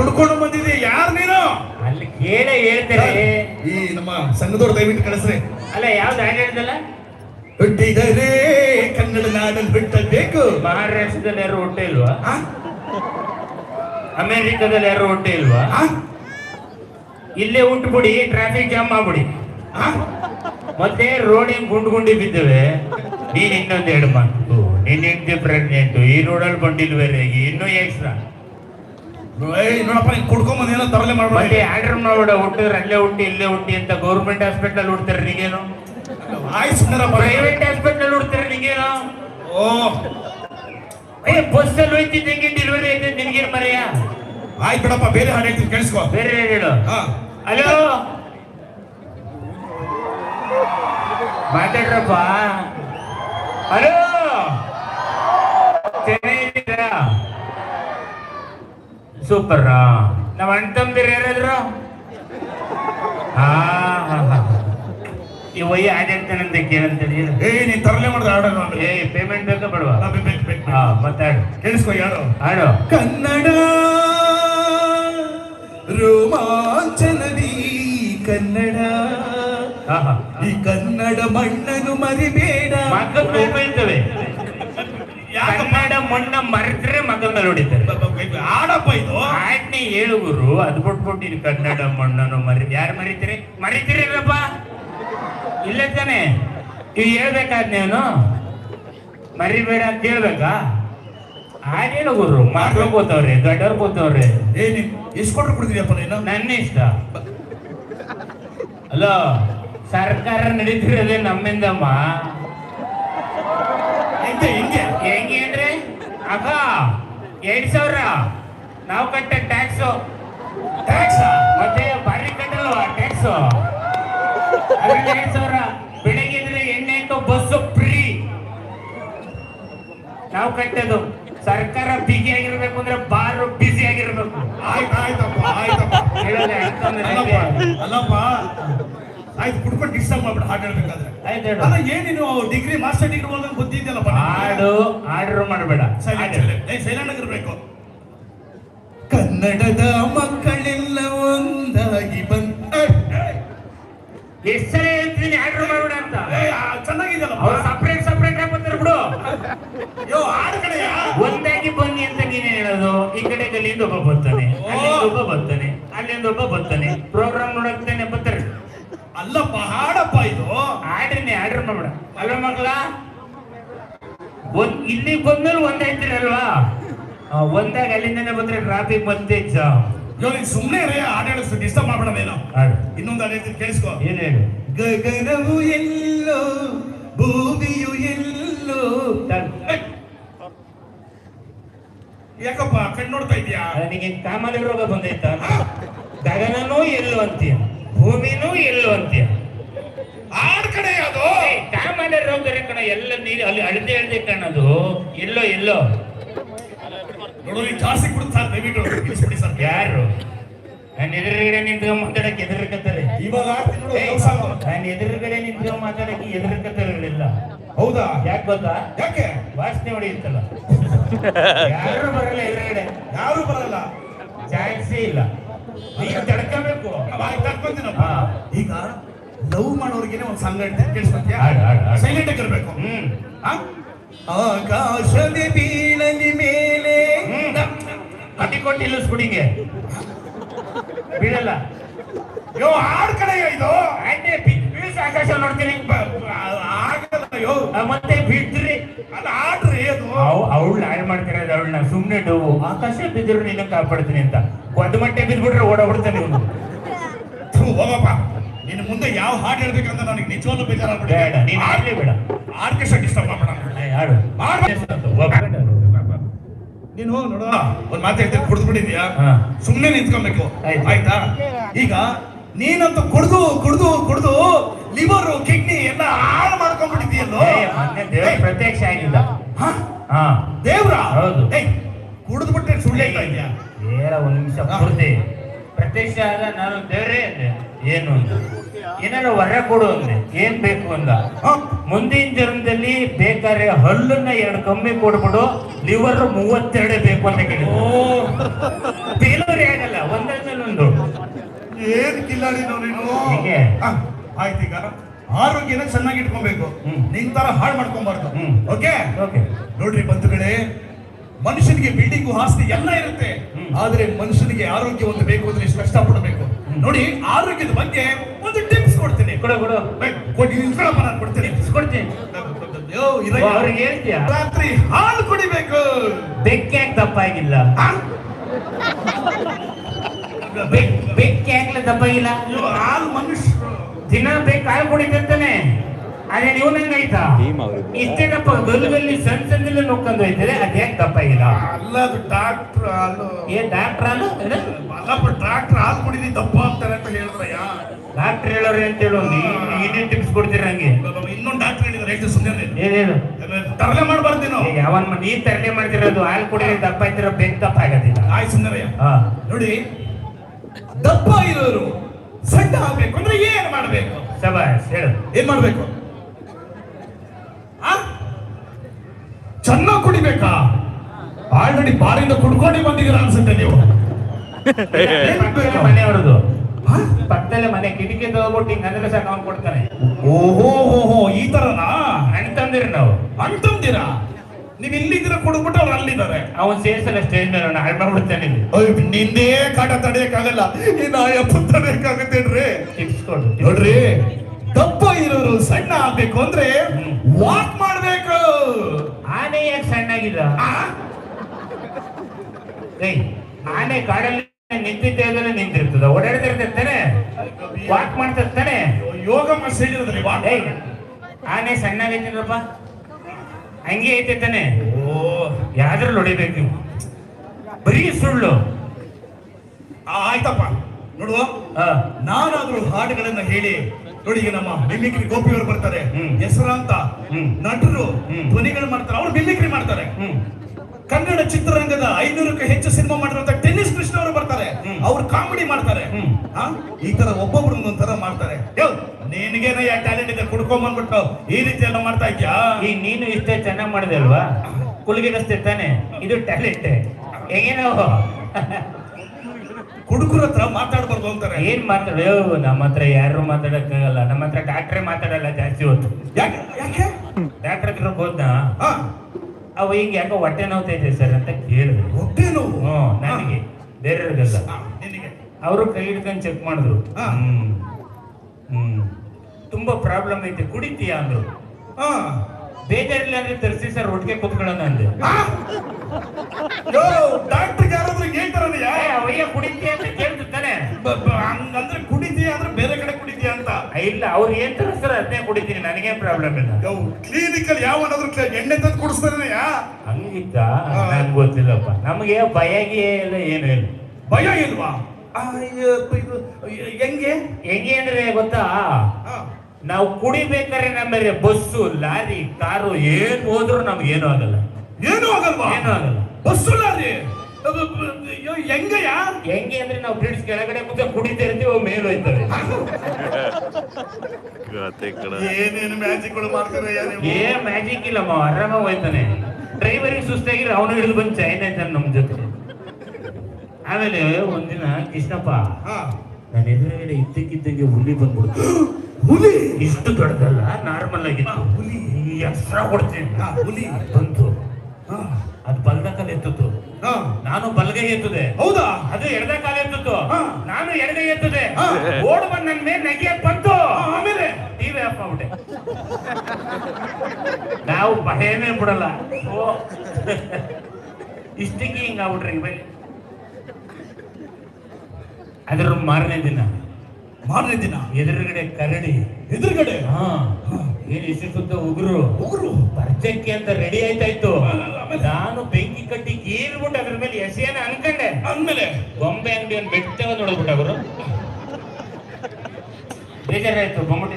ಕುಡ್ಕೊಂಡು ಬಂದಿದ್ದೆ. ಯಾರು ನೀನು? ಅಲ್ಲಿ ಕೇಳೇ ಹೇಳ್ತೇನೆ ಈ ನಮ್ಮ ಸಂಘದವ್ರು ದಯವಿಟ್ಟು ಕಳಿಸ್ರಿ. ಅಲ್ಲ ಯಾವ್ದು ಹಾಡು ಹೇಳಿದಲ್ಲ ಹುಟ್ಟಿದರೆ ಕನ್ನಡ ನಾಡಲ್ಲಿ ಹುಟ್ಟಬೇಕು. ಮಹಾರಾಷ್ಟ್ರದಲ್ಲಿ ಯಾರು ಹೊಟ್ಟೆ ಇಲ್ವಾ? ಅಮೆರಿಕದಲ್ಲಿ ಯಾರು ಹೊಟ್ಟೆ ಇಲ್ವಾ? ಇಲ್ಲೇ ಉಂಟುಬಿಡಿ ಟ್ರಾಫಿಕ್ ಜಾಮ್ ಮಾಡ್ಬಿಡಿ? ಮತ್ತೆ ರೋಡ್ ಗುಂಡ್ ಗುಂಡು ಗುಂಡಿ ಬಿದ್ದವೆ. ನೀನ್ ಇನ್ನೊಂದ್ ಎರಡು ಮಾತು. ನಿನ್ನೆ ಹೆಂಡತಿ ಪ್ರೆಗ್ನೆಂಟ್ ಈ ರೋಡಲ್ಲಿ ಬಂದಿಲ್ವೇ ಇನ್ನೂ ಎಕ್ಸ್ಟ್ರಾ ಏಯ್ ನೋಡಪ್ಪ ನೀನ್ ಕುಡ್ಕೊಂಡ್ ಬಂದ್ ಏನೋ ತರಲೆ ಮತ್ತೆ ಮಾಡ್ಬೇಡಿ ಆರ್ಡರ್ ಮಾಡ್ಬೇಡ ಹುಟ್ಟಿದ್ರೆ ಅಲ್ಲೇ ಹುಟ್ಟಿ ಇಲ್ಲೇ ಹುಟ್ಟಿ ಅಂತ ಗೌರ್ಮೆಂಟ್ ಹಾಸ್ಪಿಟಲ್ ಹುಡ್ತಾರೆ ನಿಗೇನು? ಆಯ್ತು ಸುಮ್ಮನೆ ಪ್ರೈವೇಟ್ ಹಾಸ್ಪಿಟಲ್ ಹುಡ್ತಾರೆ ನಿಗೇನು? ಓ. ಏ ಬಸ್ ಅಲ್ಲಿ ಹೋಯ್ತಿದ್ದ ಹೆಂಗೆ ಡೆಲಿವರಿ ಐತೆ ನಿನ್ಗೇನ್ ಮರೆಯ? ಆಯ್ತು ಬಿಡಪ್ಪ ಬೇರೆ ಹಾಡು ಹೇಳ್ತೀನಿ ಕೇಳಿಸ್ಕೋ. ಬೇರೆ ಹೇಳು. ಹಾ. ಹಲೋ ಮಾತಾಡ್ರಪ್ಪ. ಹಲೋ ಚೆನ್ನಾಗಿದ್ದೀರಾ? ಸೂಪರ್. ನಮ್ಮ ಅಣ್ಣ ತಮ್ಮದಿರು ಯಾರಾದ್ರು? ಹಾ ಈ ವಯ್ಯ ಆಡಳಿತಾನಂತ ಕೇಳಂತೇಳಿ. ಏಯ್ ನೀನ್ ತರಲೆ ಮಾಡಿದ್ರೆ ನಾನು. ಏ ಪೇಮೆಂಟ್ ಬೇಕಾ ಬೇಡವಾ? ಬೇಕು, ಬೇಕು, ಮತ್ತೆ ಹಾ ಮಾತಾಡು ಕೇಳಿಸ್ಕೋ ಯಾರು ಹಾಡು. ಕನ್ನಡ ರೋಮಾಂಚನದಿ ಕನ್ನಡ. ಈ ಕನ್ನಡ ಮಣ್ಣನ್ನು ಮರಿಬೇಡ. ಬೀಳ್ತವೆ ಕನ್ನಡ ಮಣ್ಣ ಮರೆದ್ರೆ ಮಗ ಮೇಲೆ ಹೊಡಿತಾರೆ ಹೇಳು ಗುರು ಅದು ಬಿಟ್ಬಿಟ್ಟು ಇಲ್ಲಿ ಕನ್ನಡ ಮಣ್ಣನ್ನು. ಮರಿ ಯಾರು ಮರಿತೀರಿ? ಮರಿತೀರಿಲ್ಲಪ್ಪ ಇಲ್ಲ ತಾನೆ. ಇವ್ ಹೇಳ್ಬೇಕಾದ್ ನೀನು? ಮರಿಬೇಡ ಅಂತ ಹೇಳ್ಬೇಕಾ? ಹಾಡೇಳು ಗುರು? ಮಕ್ಳು ಕೂತವ್ರೆ ದೊಡ್ಡವ್ರು ಕೂತವ್ರೆ. ಏ ನೀನ್ ಎಷ್ಟು ಕೊಟ್ರು ಕೊಡ್ತೀಯಪ್ಪ ನೀನು? ನನ್ನ ಇಷ್ಟ. ಅಲೋ ಸರ್ಕಾರ ನಡೀತಿರೋದೇ ನಮ್ಮಿಂದಮ್ಮ. ಹೆಂಗೆ ಹೆಂಗೆ? ಹೆಂಗೆ ಅಂದ್ರೆ ಅಕ್ಕ ಎರಡ್ ಸಾವಿರ. ನಾವು ಕಟ್ಟ ಟ್ಯಾಕ್ಸ್ ಟ್ಯಾಕ್ಸ್ ಮತ್ತೆ ಬಾರಿ ಕಟ್ಟಲ್ವಾ? ಟ್ಯಾಕ್ಸ್ ಎರಡ್ ಸಾವಿರ. ಬೆಳಿಗ್ಗೆ ಇದ್ರೆ ಎಣ್ಣೆ ಅಂತ ಬಸ್ ಫ್ರೀ ನಾವು ಕಟ್ಟೋದು. ಸರ್ಕಾರ ಬಿಗಿ ಆಗಿರ್ಬೇಕು ಅಂದ್ರೆ ಬಾರು ಬಿಸಿ ಆಗಿರ್ಬೇಕು. ಆಯ್ತು ಆಯ್ತಪ್ಪ ಆಯ್ತಪ್ಪ. ಅಲ್ಲಪ್ಪ ಆಯ್ತು ಕುಡ್ಕೊಂಡು ಡಿಸ್ಟರ್ಬ್ ಮಾಡ್ಬಿಟ್ಟು ಹಾಡು ಹೇಳ್ಬೇಕಾದ್ರೆ. ಅಲ್ಲ ಏನೇನು ಡಿಗ್ರಿ ಮಾಸ್ಟರ್ ಡಿಗ್ರಿ ಓದೋದು ಬುದ್ಧಿ ಇದೆಯಲ್ಲಪ್ಪ ಹಾಡು ಆರ್ಡರ್ ಮಾಡಬೇಡ. ಸೈಲೆಂಟ್ ಆಗಿರ್ಬೇಕು. ಕನ್ನಡದ ಮಕ್ಕಳೆಲ್ಲ ಒಂದಾಗಿ ಬಂದ ಎಷ್ಟು ಸಲ ಹೇಳ್ತೀನಿ ಆರ್ಡರ್ ಮಾಡಬೇಡ ಅಂತ. ಚೆನ್ನಾಗಿದೆಯಲ್ಲಪ್ಪ ಅವ್ರು ಸಪ್ರೇಟ್ ಸಪ್ರೇಟ್ ಆಗ್ಬಿಡ್ತಾರೆ ಬಿಡು. ಯೋ ಹಾಡು ಕಡೆಯ? ಒಂದಾಗಿ ಬನ್ನಿ ಅಂತ ನೀನೇ ಹೇಳೋದು. ಈ ಕಡೆ ಅಲ್ಲಿಂದ ಒಬ್ಬ ಬರ್ತಾನೆ. ಅಲ್ಲಿಂದ ಒಬ್ಬ ಬರ್ತಾನೆ. ಅಲ್ಲಿಂದ ಒಬ್ಬ ಬರ್ತಾನೆ. ಪ್ರೋಗ್ರಾಮ್ ನೋಡಕ್ತಾನೆ ಬರ್ತಾರೆ. ಅಲ್ಲಪ್ಪ ಹಾಡಪ್ಪ ಇದು. ಆರ್ಡ್ರನ್ನೇ ಆರ್ಡರ್ ಮಾಡ್ಬಿಡ ಅಲ್ವ ಮಗಳ ಒಂದ್ ಇಲ್ಲಿ ಬಂದ್ಮೇಲೆ ಒಂದಾಯ್ತಿರಲ್ವಾ ಒಂದಾಗ ಅಲ್ಲಿಂದನೇ ಬಂದ್ರೆ ಟ್ರಾಫಿಕ್ ಮತ್ತೆ ಜಾಮ್. ನೋಡಿ ಸುಮ್ಮನೆ ರೇ ಹೇಳಿಸ್ ಡಿಸ್ಟರ್ಬ್ ಮಾಡ್ಬೇಡ ನೀನು. ಇನ್ನೊಂದು ಅದೇ ಕೇಳಿಸ್ಕೋ. ಏನ್ ಹೇಳು? ಗಗನವು ಎಲ್ಲೋ ಭೂಮಿಯು ಎಲ್ಲೋ. ಯಾಕಪ್ಪ ಕಣ್ಣು ನೋಡ್ತಾ ಇದೀಯಾ ನನಗೆ ಕಾಮಾಲಿ ರೋಗ ಬಂದೈತ? ಗಗನನೂ ಎಲ್ಲು ಅಂತೀಯ? ಭೂಮಿನೂ ಎಲ್ಲು ಅಂತೀಯ? ಆಡ್ ಕಡೆ ಅದು. ಕಾಮಾಲಿ ಕಾಮಾಲೆ ರೋಗ ಕಣ ಎಲ್ಲ ನೀರು ಅಲ್ಲಿ ಅಳದೆ ಅಳದೆ ಕಾಣೋದು ಎಲ್ಲೋ ಎಲ್ಲೋ. ನೋಡು ನೀನ್ ಜಾಸ್ತಿ ಕುಡಿದ್ ದಯವಿಟ್ಟು. ಸರ್. ಯಾರು? ನನ್ನ ಎದುರುಗಡೆ ನಿಂತ್ಕೊಂಡ್ ಮಾತಾಡಕ್ಕೆ ಎದುರುಕತ್ತಾರೆ ಇವಾಗ ಆಡ್ತೀನಿ ನೋಡು ಯಾವ ಸಾಂಗು? ನಾನು ಎದುರುಗಡೆ ನಿಂತ್ಕೊಂಡ್ ಮಾತಾಡಕ್ಕೆ ಎದುರುಕತ್ತಲ್ಲ ಹೌದಾ? ಯಾಕೆ ಗೊತ್ತಾ? ಯಾಕೆ? ವಾಸನೆ ಹೊಡೆಯುತ್ತಲ್ಲ. ಯಾರು ಬರಲ್ಲ ಎದುರುಗಡೆ. ಯಾರು ಬರಲ್ಲ. ಚಾನ್ಸೇ ಇಲ್ಲ. ನೀನು ತಡ್ಕೋಬೇಕು. ಆಯ್ತು, ತಡ್ಕೊಂತೀನಪ್ಪ. ಹಾ. ಈಗ ಲವ್ ಮಾಡೋರ್ಗೆನೆ ಒಂದು ಸಂಘಟನೆ ಕೇಳಿಸ್ಕೊತೀಯಾ? ಹಾಡು, ಹಾಡು, ಹಾಡು. ಸೈಲೆಂಟ್ ಆಗಿರ್ಬೇಕು ಹ್ಮ್? ಆಕಾಶದ ಬೀಳಲಿ ಮೇಲೆ ಕಟ್ಟಿ ಕೊಟ್ಟು ಬೀಳಲ್ಲ ಯೋ ಹಾಡ್ ಕಡೆ ಇದು. ಬೀಳ್ಸ ಆಕಾಶ ನೋಡ್ತೀನಿ. ಆಗಲ್ಲ ಯೋ. ಮತ್ತೆ ಬಿಡ್ತೀರಿ ಅಲ್ಲ ಆಡ್ರಿ ಅದು. ಅವಳು ಹಾಳು ಮಾಡ್ತಿರೋದು ಅವಳನ್ನ ಸುಮ್ಮನೆ ಡೋವು ಆಕಾಶ ಬಿದ್ದರು ನಿನ್ನ ಕಾಪಾಡ್ತೀನಿ ಅಂತ. ಒಂದು ಮಟ್ಟೆ ಬಿದ್ಬಿಟ್ರೆ ಓಡಾಡ್ಬಿಡ್ತಾನೆ ಇವನು. ಹೋಗಪ್ಪ. ನಿನ್ನ ಮುಂದೆ ಯಾವ ಹಾಡು ಹೇಳ್ಬೇಕಂತ ನನಗೆ ನಿಜವಾಗ್ಲೂ ಬೇಡ ಬೇಜಾರಾಗ್ಬಿಟ್ಟಿದೆ ನೀನ್ ಆಡ್ಲೇ ಬೇಡ. ಆರ್ಕೆಸ್ಟ್ರಾ ಡಿಸ್ಟರ್ಬ್ ಮಾಡ್ಬೇಡ ಹಾಡು. ಮಾಡ್- ನೀನು ನೋಡು. ಒಂದ್ ಮಾತು ಹೇಳ್ತೀನಿ ಕುಡ್ದು ಬಿಟ್ಟಿದ್ಯಾ? ಹಾ. ಸುಮ್ನೆ ನಿಂತ್ಕೊಬೇಕು. ಆಯ್ತು. ಈಗ ನೀನಂತೂ ಕುಡ್ದು ಕುಡ್ದು ಕುಡ್ದು ಲಿವರ್ ಕಿಡ್ನಿ ಎಲ್ಲ ಹಾಳು ಮಾಡ್ಕೊಂಡ್ಬಿಟ್ಟಿದ್ಯಲ್ಲೋ ಪ್ರತ್ಯಕ್ಷ ಆಗಿಲ್ಲ ಹಾ? ಹಾ. ದೇವ್ರ? ಹೌದು. ಕುಡಿದು ಬಿಟ್ಟೆ ಸುಳ್ಳು ಹೇಳ್ತಾ ಇದ್ಯಾ? ಏರ ಒಂದ್ ನಿಮಿಷ ಕುಡ್ದೆ. ಪ್ರತ್ಯಕ್ಷ ಆದ ನಾನು ದೇವ್ರೇ ಏನು ಅಂದ ಏನಾರು ವರ ಕೊಡು ಅಂದೆ ಏನ್ ಬೇಕು ಅಂದ? ಮುಂದಿನ ಜನ್ಮದಲ್ಲಿ ಬೇಕಾದ್ರೆ ಹಲ್ಲನ್ನ ಎರಡು ಕಮ್ಮಿ ಕೊಡ್ಬಿಡು ಲಿವರ್ ಮೂವತ್ತೆರಡು ಬೇಕು ಅಂತ ಕೇಳಿದ್ರು. ಆಗಲ್ಲ ಏನ್ ಕಿಲ್ಲಾಡಿ ನೀನು? ಹೀಗೆ? ಆ, ಆಯ್ತು ಈಗ. ಆರೋಗ್ಯನ ಚೆನ್ನಾಗಿ ಇಟ್ಕೊಬೇಕು. ನಿನ್ ತರ ಹಾಳು ಮಾಡ್ಕೊಂಬಾರ್ದು. ಓಕೆ? ಓಕೆ. ನೋಡ್ರಿ ಬಂಧುಗಳೇ ಮನುಷ್ಯನಿಗೆ ಬಿಲ್ಡಿಂಗ್ ಆಸ್ತಿ ಎಲ್ಲ ಇರುತ್ತೆ. ಆದ್ರೆ ಮನುಷ್ಯನಿಗೆ ಆರೋಗ್ಯ ಒಂದು ಬೇಕು ಅಂದ್ರೆ ಎಷ್ಟು ಕಷ್ಟಪಡಬೇಕು. ನೋಡಿ ಆರೋಗ್ಯದ ಬಗ್ಗೆ ಒಂದು ಕೊಡು ಕೊಡು. ಕೊಡಿ ನಿಂತ್ಕೊಳ್ಳಪ್ಪ ನಾನು ಕೊಡ್ತೀನಿ. ಕೊಡ್ತೀನಿ. ಯೋ, ಇರಾಗ. ಅವ್ರಿಗೆ ಹೇಳ್ತೀಯ? ರಾತ್ರಿ ಹಾಲು ಕುಡಿಬೇಕು. ಬೆಕ್ಕ್ಯಾಕ್ ತಪ್ಪಾಗಿಲ್ಲ ಆ? ತಪ್ಪಾಗಿಲ್ಲ ಬೆಕ್ಕ್ಯಾಕ್ಲೆ ಹಾಲು ಮನುಷ್ಯ. ದಿನ ಬೇಕು ಹಾಲು ಕುಡಿತಿರ್ತಾನೆ ಅದೇ ನೀವು ನಂಗಾಯ್ತಾ ಇಷ್ಟೇ ತಪ್ಪ ಗಲ್ಗಲ್ಲಿ ಸಣ್ಣ ಸಣ್ಣ ನೋಕೊಂಡು ಹೋಯ್ತದೆ ಅದೇ ಯಾಕೆ ದಪ್ಪಾಗಿಲ್ಲ ಅಲ್ಲ ಅದು ಡಾಕ್ಟರ್ ಹಾಲು. ಏ ಡಾಕ್ಟರ್ ಹಾಲು? ಅಲ್ಲಪ್ಪ ಡಾಕ್ಟರ್ ಹಾಲು ಕುಡಿದಿ ದಪ್ಪ ಅಂತಾರೆ ಅಂತ ಹೇಳಿದ್ರಯ್ಯ. ಡಾಕ್ಟರ್ ಹೇಳೋರು ಅಂತ ಹೇಳು ನೀನೇ ಟಿಪ್ಸ್ ಕೊಡ್ತೀರ ಹಂಗೆ? ಇನ್ನೊಂದು ಡಾಕ್ಟರ್ ಹೇಳಿದ್ರೆ ಸುಮ್ಮನೆ ತರಲೆ ಮಾಡಬಾರ್ದು ಮ- ನೀ ತರಲೆ ಮಾಡ್ತಿರೋದು ಹಾಲು ಕುಡಿದ್ರೆ ದಪ್ಪ ಇದ್ದಿರೋ ಬೆಂಕ್ ದಪ್ಪ ಆಗೋದಿಲ್ಲ. ಆಯ್ ಸುಂದರಯ್ಯ ನೋಡಿ ದಪ್ಪ ಇರೋರು ಸಣ್ಣ ಆಗ್ಬೇಕು ಅಂದ್ರೆ ಏನ್ ಮಾಡ್ಬೇಕು? ಸಬಾಸ್ ಹೇಳು. ಏನ್ ಮಾಡ್ಬೇಕು? ಚೆನ್ನಾಗಿ ಕುಡಿಬೇಕಾ? ಆಲ್ರೆಡಿ ಬಾರಿಂದ ಕುಡ್ಕೊಂಡು ಬಂದಿದ್ದೀರ ಅನ್ಸುತ್ತೆ ನೀವು. ಮನೆಯವ್ರದ್ದು? ಪಕ್ಕದಲ್ಲೇ ಮನೆ ಕಿಟಕಿ ತಗೋಬಿಟ್ಟು ಹಿಂಗ್ ಅಂದ್ರೆ ಸಾಕು ಅವ್ನು ಕೊಡ್ತಾನೆ. ಓಹೋ ಓಹೋ ಈ ತರನಾ? ಅಣ್ತಂದಿರ ನಾವು. ಅಂತಂದಿರ? ನೀವ್ ಇಲ್ಲಿದ್ದೀರ ಕೊಡ್ಬಿಟ್ಟು ಅವ್ರು ಅಲ್ಲಿದ್ದಾರೆ. ಅವನ್ ಸೇರ್ಸಲ್ಲ ಸ್ಟೇಜ್ ಮೇಲೆ ಅವ್ನು ಹಾಳು ಮಾಡ್ಬಿಡ್ತಾನೆ ಇಲ್ಲಿ ಅಯ್ಯೋ, ನಿಂದೇ ಕಾಟ ತಡೆಯಕ್ಕಾಗಲ್ಲ. ಇನ್ನ ಯಪ್ಪ ತಡೆಯಕ್ಕಾಗತ್ತೇನ್ರಿ? ಟಿಪ್ಸ್ ಕೊಡು ನೋಡ್ರಿ ದಪ್ಪ ಇರೋರು ಸಣ್ಣ ಆಗ್ಬೇಕು ಅಂದ್ರೆ ವಾಕ್ ಮಾಡ್ಬೇಕು. ಆನೆ ಯಾಕೆ ಸಣ್ಣಾಗಿಲ್ಲ? ಆ? ಏಯ್ ಆನೆ ಕಾಡಲ್ಲಿ ನಿಂತಿದ್ದೇದ್ರೆ ನಿಂತಿರ್ತದ. ಓಡಾಡ್ತಿರ್ತಾನೆ ವಾಕ್ ಮಾಡ್ತಿರ್ತಾನೆ ಯೋಗ ಮಾಡಿಸಿದ್ರೆ ಆನೆ ಸಣ್ಣಾಗೈತಿರಪ್ಪ ಹಂಗೆ ಐತೆ ತಾನೆ ಓ. ಯಾವ್ದ್ರಲ್ಲಿ ಹೊಡಿಬೇಕು ನೀವು? ಬರೀ ಸುಳ್ಳು. ಆಯ್ತಪ್ಪ. ನೋಡುವ. ನಾನಾದ್ರೂ ಹಾಡುಗಳನ್ನ ಹೇಳಿ ನೋಡಿ ಈಗ ನಮ್ಮ ಮಿಮಿಕ್ರಿ ಗೋಪಿಯವರು ಬರ್ತಾರೆ. ಹೆಸರಾಂತ. ನಟರು. ಧ್ವನಿಗಳು ಮಾಡ್ತಾರೆ. ಅವ್ರು ಮಿಮಿಕ್ರಿ ಮಾಡ್ತಾರೆ. ಕನ್ನಡ ಚಿತ್ರರಂಗದ ಐನೂರಕ್ಕೂ ಹೆಚ್ಚು ಸಿನಿಮಾ ಮಾಡಿರುವಂತ ಟೆನ್ನಿಸ್ ಕೃಷ್ಣ ಅವರು ಬರ್ತಾರೆ. ಅವ್ರು ಕಾಮಿಡಿ ಮಾಡ್ತಾರೆ? ಈ ತರ ಒಬ್ಬೊಬ್ರು ತರ ಮಾಡ್ತಾರೆ. ನಿನಗೇನ ಯಾ ಟ್ಯಾಲೆಂಟ್ ಇದೆ ಕುಡ್ಕೊಂಡ್ ಬಂದ್ಬಿಟ್ಟು ಈ ರೀತಿ ಎಲ್ಲ ಮಾಡ್ತಾ ಇದ್ಯಾ? ಈಗ ನೀನು ಇಷ್ಟೇ ಚೆನ್ನಾಗಿ ಮಾಡಿದೆ ಅಲ್ವಾ? ಕುಲ್ಗಿರಸ್ತೆ ತಾನೆ. ಇದು ಟ್ಯಾಲೆಂಟ್ ಹೇಗೇನೋ ಹುಡುಗರ ಹತ್ರ ಮಾತಾಡ್ಬಾರ್ದು ಅಂತಾರೆ. ಏನ್ ಮಾತಾಡೋ ನಮ್ಮ ಹತ್ರ ಯಾರು ಮಾತಾಡಕ್ಕಾಗಲ್ಲ. ನಮ್ಮ ಹತ್ರ ಡಾಕ್ಟ್ರೇ ಮಾತಾಡಲ್ಲ ಜಾಸ್ತಿ ಹೊತ್ತು. ಯಾಕೆ? ಡಾಕ್ಟರ್ ಹತ್ರ ಹೋದ್ನ? ಅವ ಹಿಂಗ್ ಯಾಕೋ ಹೊಟ್ಟೆ ನೋವ್ತಾ ಸರ್ ಅಂತ ಕೇಳಿದ್ರು ಹೊಟ್ಟೆ ನೋವು? ನನಗೆ. ಬೇರೆಯವ್ರಿಗಲ್ಲ ಅವರು ಕೈ ಹಿಡ್ಕೊಂಡು ಚೆಕ್ ಮಾಡಿದ್ರು. ಹ್ಮ್. ಹ್ಮ್. ತುಂಬಾ ಪ್ರಾಬ್ಲಮ್ ಐತೆ ಕುಡಿತೀಯಾ ಅಂದ್ರು. ಬೇಜಾರಿಲ್ಲ ಅಂದ್ರೆ ತರಿಸಿ ಸರ್ ಒಟ್ಟಿಗೆ ಕೂತ್ಕೊಳ್ಳೋಣ ಅಂದೆ. ಡಾಕ್ಟರ್ ಯಾರಾದ್ರೂ ಹೇಳ್ತಾರನೆಯಾ ಏ, ಅವಯ್ಯ ಕುಡಿತೀಯ ಅಂತ ಕೇಳ್ತಿರ್ತಾನೆ. ಹಂಗಂದ್ರೆ ಕುಡಿತೀಯ ಅಂದ್ರೆ ಬೇರೆ ಕಡೆ ಕುಡಿತೀಯ ಅಂತ? ಇಲ್ಲ ಅವ್ರು ಏನ್ ತರಿಸ್ತಾರ ಅದನ್ನೇ ಕುಡಿತೀನಿ ನನಗೇನ್ ಪ್ರಾಬ್ಲಮ್ ಇಲ್ಲ. ಕ್ಲಿನಿಕ್ ಕ್ಲಿನಿಕಲ್ ಯಾವನಾದ್ರೂ ಕ್ಲ- ಎಣ್ಣೆ ತಂದು ಕುಡಿಸ್ತಾರೆ ಹಂಗಿತ್ತ. ನಂಗೆ ಗೊತ್ತಿಲ್ಲಪ್ಪ. ನಮಗೆ ಭಯಗೆ ಇಲ್ಲ ಏನು ಇಲ್ಲ. ಭಯ ಇಲ್ವಾ? ಹೆಂಗೆ? ಹೆಂಗೆ ಅಂದ್ರೆ ಗೊತ್ತಾ? ನಾವು ಕುಡಿಬೇಕಾದ್ರೆ ನಮ್ಮಲ್ಲಿ ಬಸ್ಸು ಲಾರಿ ಕಾರು ಏನು ಹೋದ್ರು ನಮ್ಗೆ ಏನೂ ಆಗಲ್ಲ. ಏನೂ ಆಗಲ್ವಾ? ಏನೂ ಆಗಲ್ಲ. Bus lorry? ಅದು ಅಯ್ಯೋ, ಹೆಂಗಯ್ಯ? ಹೆಂಗೆ ಅಂದ್ರೆ ನಾವು ಬ್ರಿಡ್ಜ್ ಕೆಳಗಡೆ ಮುಂದೆ ಕುಡಿತಾ ಇರ್ತೀವಿ ಅವು ಮೇಲೆ ಹೋಯ್ತವೆ ಏನೇನು ಮ್ಯಾಜಿಕ್ಗಳು ಮಾಡ್ತಾರೆ ಏ ಮ್ಯಾಜಿಕ್ ಇಲ್ಲಮ್ಮ ಆರಾಮ ಹೋಯ್ತಾನೆ. ಡ್ರೈವರಿಗೆ ಸುಸ್ತಾಗಿದ್ರೆ ಅವನು ಹಿಡಿದು ಬಂದು ಚೈನ್ ಆಯ್ತಾನೆ ನಮ್ಮ ಜೊತೆ. ಆಮೇಲೆ ಒಂದಿನ ಕೃಷ್ಣಪ್ಪ ಹಾ. ನನ್ನ ಎದುರುಗಡೆ ಇದ್ದಕ್ಕಿದ್ದಂಗೆ ಹುಲಿ ಬಂದ್ಬಿಡ್ತು. ಹುಲಿ? ಇಷ್ಟು ದೊಡ್ಡದಲ್ಲ ನಾರ್ಮಲ್ ಆಗಿ ಹುಲಿ. ಈ ಎಕ್ಸ್ಟ್ರಾ ಕೊಡ್ತೀನಿ. ಹುಲಿ. ಬಂತು ಹಾ, ಅದು ಬಲ್ದ ಕಾಲ ಎತ್ತಿತ್ತು ಹಾ. ನಾನು ಬಲ್ಗೈ ಎತ್ತದೆ. ಹೌದಾ? ಅದು ಎಡದ ಕಾಲ ಎತ್ತಿತ್ತು. ಹಾ. ನಾನು ಎಡಗೈ ಎತ್ತದೆ. ಓಡ್ ಬಂದ್ ನನ್ ಮೇಲೆ ನಗೆ ಬಂತು. ಆಮೇಲೆ? ಟಿವಿ ಆಫ್ ಆಗ್ಬಿಟ್ಟೆ ನಾವು ಭಯನೇ ಬಿಡಲ್ಲ ಓ. ಇಷ್ಟಕ್ಕೆ ಹಿಂಗ ಆಗ್ಬಿಟ್ರಿ ಬೈ. ಅದ್ರ ಮಾರನೇ ದಿನ. ಮಾರನೇ ದಿನ? ಎದುರುಗಡೆ ಕರಡಿ. ಎದುರುಗಡೆ? ಹಾ. ಏನ್ ಇಷ್ಟು ಉಗುರು? ಉಗುರು? ಪರಿಚಯಕ್ಕೆ ಅಂತ ಗೊಂಬೆ ಬೆಟ್ಟವ ನೋಡ್ಬಿಟ್ಟ ಅವರು ಬೇಜಾರಾಯ್ತು ಬೊಮ್ಮಟಿ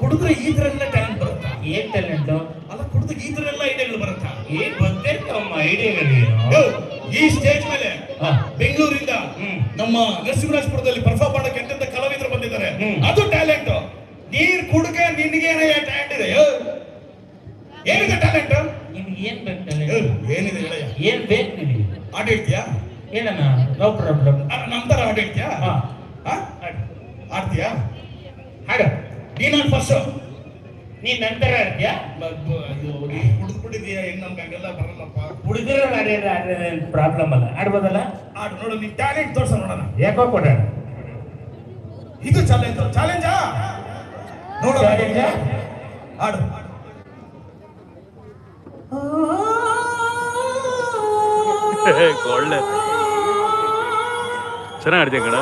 ಕುಡಿದ್ರೆ ಈ ತರ ಎಲ್ಲ ಟ್ಯಾಲೆಂಟ್ ಬರುತ್ತಾ? ಏನ್ ಟ್ಯಾಲೆಂಟು ಅಲ್ಲ ಕುಡಿದ್ರೆ ಈ ತರ ಎಲ್ಲ ಐಡಿಯಾಗಳು ಬರುತ್ತಾ? ಏನ್ ಗೊತ್ತಿರ್ತವಮ್ಮ ಐಡಿಯಾಗಳು ಯೋ, ಈ ಸ್ಟೇಜ್ ಮೇಲೆ. ಬೆಂಗಳೂರಿಂದ. ನಮ್ಮ ನರಸಿಂಹರಾಜಪುರದಲ್ಲಿ ಪರ್ಫಾರ್ಮ್ ಮಾಡಕ್ಕೆ ಎಂತೆಂತ ಕಲಾವಿದರು ಬಂದಿದ್ದಾರೆ. ಅದು ಟ್ಯಾಲೆಂಟ್ ನೀರ್ ಕುಡ್ಕೆ ನಿನ್ಗೆ ಟ್ಯಾಲೆಂಟ್ ಇದೆ. ಏನಿದೆ ಟ್ಯಾಲೆಂಟ್ ನಿಮ್ಗೆ ಏನ್ ಬೇಕು? ಏನಿದೆ ಏನ್ ಬೇಕು ನಿನಗೆ ಆಟ ಹೇಳ್ತೀಯಾ? ಹೇಳಣ್ಣ ನೋ ಪ್ರಾಬ್ಲಮ್ ಅಲ್ಲ, ನಮ್ ತರ ಹಾಡು ಹೇಳ್ತೀಯಾ? ಹಾ. ಆಡ್ತೀಯಾ ಹಾಡು. ನೀನು ಫಸ್ಟ್ ನೀನ್ ನಂತರ ಆಡ್ತೀಯಾ ಕುಡಿದ್ಬಿಟ್ಟಿದೀಯ ಹೆಂಗ್ ನಮ್ಗೆ ಹಂಗೆಲ್ಲ ಬರಲ್ಲಪ್ಪ. ಕುಡಿದಿರೋ ಪ್ರಾಬ್ಲಮ್ ಅಲ್ಲ. ಆಡ್ಬೋದಲ್ಲ ಆಡು ನೋಡು ನೀನ್ ಟ್ಯಾಲೆಂಟ್ ತೋರ್ಸ ನೋಡೋಣ. ಯಾಕೋ ಕೊಡ ಇದು ಚಾಲೆಂಜ್ ಚಾಲೆಂಜಾ ನೋಡು. Challenge ಆ? ಆಡು ಒಳ್ಳೆ ಚೆನ್ನಾಗಿ ಆಡ್ತೀಯ ಕಣ.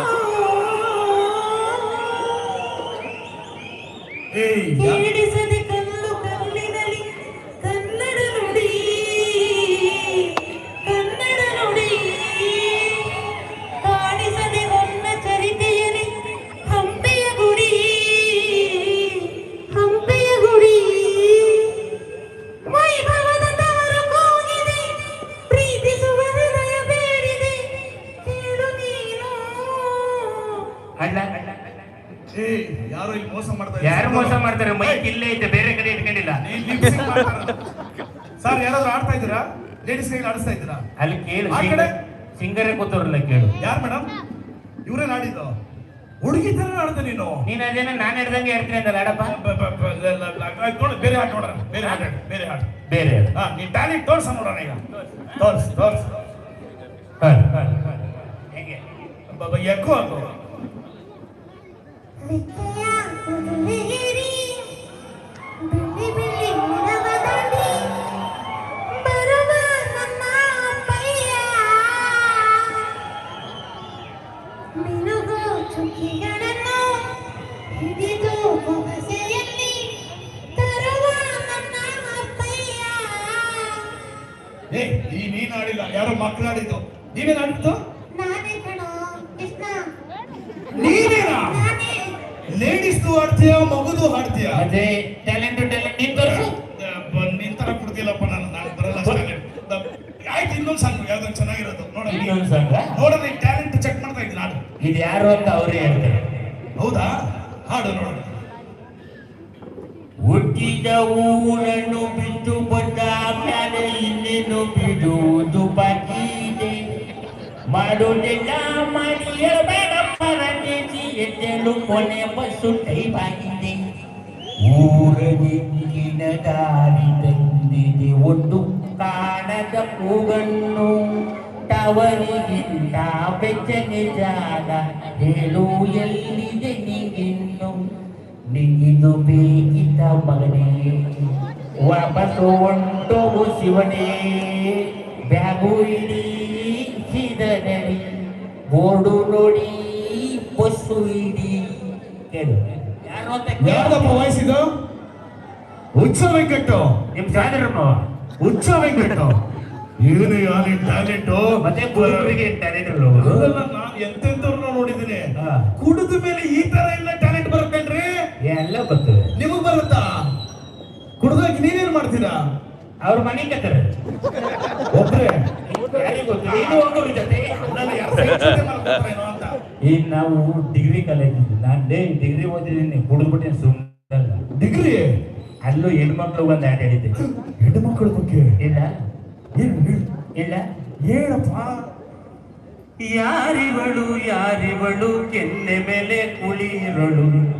ಇಲ್ಲೇ ಐತೆ ಬೇರೆ ಕಡೆ ಇಟ್ಕೊಂಡಿಲ್ಲ. ಸರ್ ಯಾರಾದ್ರೂ ಆಡ್ತಾ ಇದ್ದೀರಾ? ಲೇಡೀಸ್ ಕೈಲಿ ಆಡಿಸ್ತಾ ಇದ್ದೀರಾ? ಅಲ್ಲಿ ಕೇಳಿ ಆ ಕಡೆ? ಸಿಂಗರೇ ಕೂತವ್ರಲ್ಲ ಕೇಳು. ಯಾರು ಮೇಡಮ್ ಇವರೇ ಆಡಿದ್ದು ಹುಡುಗಿ ತರ ಆಡ್ದೆ ನೀನು. ನೀನು ಅದೇನ ನಾನು ಹೇಳ್ದಂಗೆ ಹೇಳ್ತೀನಿ ಅಂತ ಆಡಪ್ಪ ನೋಡು ಬೇರೆ ಹಾಡು ನೋಡೋಣ. ಬೇರೆ ಹಾಡು ಹಾಡು, ಬೇರೆ ಹಾಡು. ಬೇರೆ ಹಾ ನೀನ್ ಟ್ಯಾಲೆಂಟ್ ತೋರ್ಸ ನೋಡೋಣ ಈಗ. ತೋರ್ಸ್ ತೋರ್ಸ್. ಹೆಂಗೆ? ಎಕ್ಕೋ ಅದು ಮಿನುಗು ಚುಕ್ಕಿಗಳನ್ನು ಹಿಡಿದು ಬೊಗಸೆಯಲ್ಲಿ ತರುವ ನನ್ನ ಅಪ್ಪಯ್ಯ. ಏ ಈ ನೀನ್ ಆಡಿಲ್ಲ. ಯಾರೋ ಮಕ್ಳು ಆಡಿದ್ದು ನೀವೇನ್ ಆಡಿದ್ದು? ನಾನೇ ಕಣೋ ಕೃಷ್ಣ. ನೀನೇನಾ? ಮಗುದು ಆಡ್ತೀಯ? ಅದೇ ಟ್ಯಾಲೆಂಟ್ ಟ್ಯಾಲೆಂಟ್ ನಿಂತರ ತೋರ್ಸು. ನಿನ್ ಕೊಡ್ತಿಲ್ಲಪ್ಪ ನಾನು. ನಾನು ಬರಲ್ಲ ಅಷ್ಟೇ. ಆಯ್ತು ಇನ್ನೊಂದು ಸಾಂಗ್. ಯಾವ್ದೊಂದು ಚೆನ್ನಾಗಿರೋದು. ನೋಡ ಇನ್ನೊಂದು ಸಂಘ ನೋಡ ನೀನ್ ಟ್ಯಾಲೆಂಟ್ ಚೆಕ್ ಮಾಡ್ತಾ ಇದು ಯಾರು ಅಂತ ಅವರೇ ಹೇಳ್ತಾರೆ. ಹೌದಾ? ಹಾಡು ನೋಡಿ. ಹುಟ್ಟಿದ ಊರನ್ನು ಬಿಟ್ಟು ಬಂದ ಮೇಲೆ ಇನ್ನೇನು ಬಿಡುವುದು ಬಾಕಿ ಇದೆ? ಮಾಡೋದೆಲ್ಲ ಮಾಡಿ ಹೇಳಬೇಡ ಪರದೇಶಿ ಎದ್ದೆಳು ಕೊನೆ ಬಸ್ಸು ಟೈಮ್ ಆಗಿದೆ ಊರದಿಕ್ಕಿನ ದಾರಿ ತಂದಿದೆ ಒಂದು ಕಾಣದ ಕೂಗನ್ನು ಟವರಿಗಿಂತ ಬೆಚ್ಚನೆ ಜಾಗ ಹೇಳು ಎಲ್ಲಿದೆ ನಿಂಗಿನ್ನು ನಿಂಗಿದು ಬೇಕಿದ್ದ ಮಗನೇ ವಾಪಸ್ಸು ಹೊಂಟೋಗು ಶಿವನೇ ಬ್ಯಾಗು ಇಡೀ ಸಿದನಡಿ ಬೋರ್ಡು ನೋಡಿ ಬಸ್ಸು ಇಡೀ ಕೇಳು ಯಾರು ಅಂತ ವಯಸ್ಸಿದು ಹುಚ್ಚ ವೆಂಕಟ್ಟು ನಿಮ್ ಸಾಧಾರಣ ಉತ್ಸವ ವೆಂಕಟ್ಟು ಏನು ಯಾರು ಟ್ಯಾಲೆಂಟ್. ಮತ್ತೆ ಬರೋರಿಗೆ ಟ್ಯಾಲೆಂಟ್ ಅಲ್ಲ ನಾನು ಎಂತೆಂತವ್ರನ್ನ ನೋಡಿದ್ದೀನಿ. ಕುಡಿದ ಮೇಲೆ ಈ ತರ ಎಲ್ಲ ಟ್ಯಾಲೆಂಟ್ ಬರುತ್ತೇನ್ರಿ? ಎಲ್ಲ ಬರ್ತದೆ. ನಿಮಗ್ ಬರುತ್ತಾ? ಕುಡ್ದಾಗ ನೀವೇನ್ ಮಾಡ್ತೀರಾ? ಅವ್ರ ಮನೆ ಕತ್ತಾರೆ ಒಬ್ರೆ. ಈಗ ನಾವು ಡಿಗ್ರಿ ಕಾಲೇಜ್ ನಾನು ಡೇ ಡಿಗ್ರಿ ಓದಿದ್ದೀನಿ. ಕುಡಿದ್ಬಿಟ್ಟೆ ಸುಮ್ಮನೆ ಡಿಗ್ರಿ? ಅಲ್ಲೂ ಹೆಣ್ಮಕ್ಳು ಒಂದು ಆಟ ಹೇಳಿದ್ದೆ ಹೆಣ್ಮಕ್ಳು ಬಗ್ಗೆ? ಇಲ್ಲ. ಇಲ್ಲ ಹೇಳಪ್ಪ. ಯಾರಿವಳು ಯಾರಿವಳು, ಕೆನ್ನೆ ಮೇಲೆ ಕುಳಿರಳು.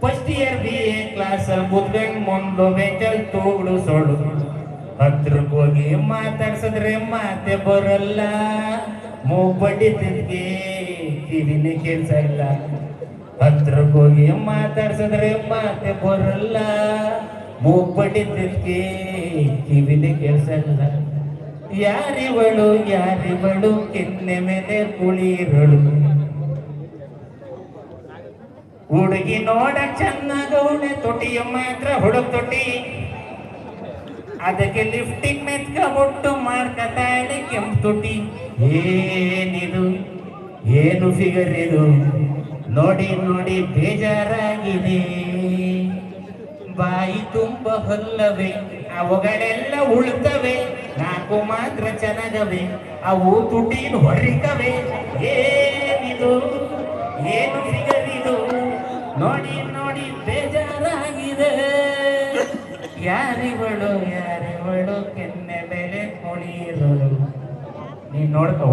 First year B A class ಮುದ್ಗಂಡ್ ಮುಂದು ಬೆಂಚಲ್ ಸೊಳು. ಹತ್ರ ಹೋಗಿ ಮಾತಾಡ್ಸಿದ್ರೆ ಮಾತೆ ಬರಲ್ಲ. ಮೂಗ್ಬಡ್ಡಿದ್ದಕ್ಕೆ ಕಿವಿನೇ ಕೆಲ್ಸ ಇಲ್ಲ. ಹತ್ರ ಹೋಗಿ ಮಾತಾಡ್ಸಿದ್ರೆ ಮಾತೆ ಬರಲ್ಲ. ಮೂಗ್ಬಡ್ಡಿದ್ದಕ್ಕೆ ತಿರ್ಗಿ ಕಿವಿಲಿ ಇಲ್ಲ ಯಾರಿವಳು ಯಾರಿವಳು ಕೆನ್ನೆ ಮೇಲೆ ಕುಳಿರಳು. ಹುಡುಗಿ ನೋಡ ಚೆನ್ನಾಗವಳೆ ತೊಟ್ಟಿಯಮ್ಮ ಮಾತ್ರ ಹುಡುಗ ತೊಟ್ಟಿ. ಅದಕ್ಕೆ ಲಿಫ್ಟಿಂಗ್ ಮೆತ್ಕ ಮುಟ್ಟು ಮಾಡ್ಕತಾಳೆ ಕೆಂಪು ತೊಟ್ಟಿ. ಏನಿದು? ಏನು ಫಿಗರ್ ಇದು? ನೋಡಿ ನೋಡಿ ಬೇಜಾರಾಗಿದೆ. ಬಾಯಿ ತುಂಬ ಹೊಲ್ಲವೆ, ಅವುಗಳೆಲ್ಲ ಉಳ್ತವೆ, ನಾಲ್ಕು ಮಾತ್ರ ಚೆನ್ನಾಗವೆ ಅವು ತುಟೀನು ಹೊರಿಕವೆ. ಏನಿದು, ಏನು ಸಿಗದಿದು, ನೋಡಿ ನೋಡಿ ಬೇಜಾರಾಗಿದೆ. ಯಾರಿವಳು ಯಾರಿವಳು ಕೆನ್ನೆ ಬೆಲೆ ಕುಳಿರಳು ನೀನ್ ನೋಡ್ಕೊ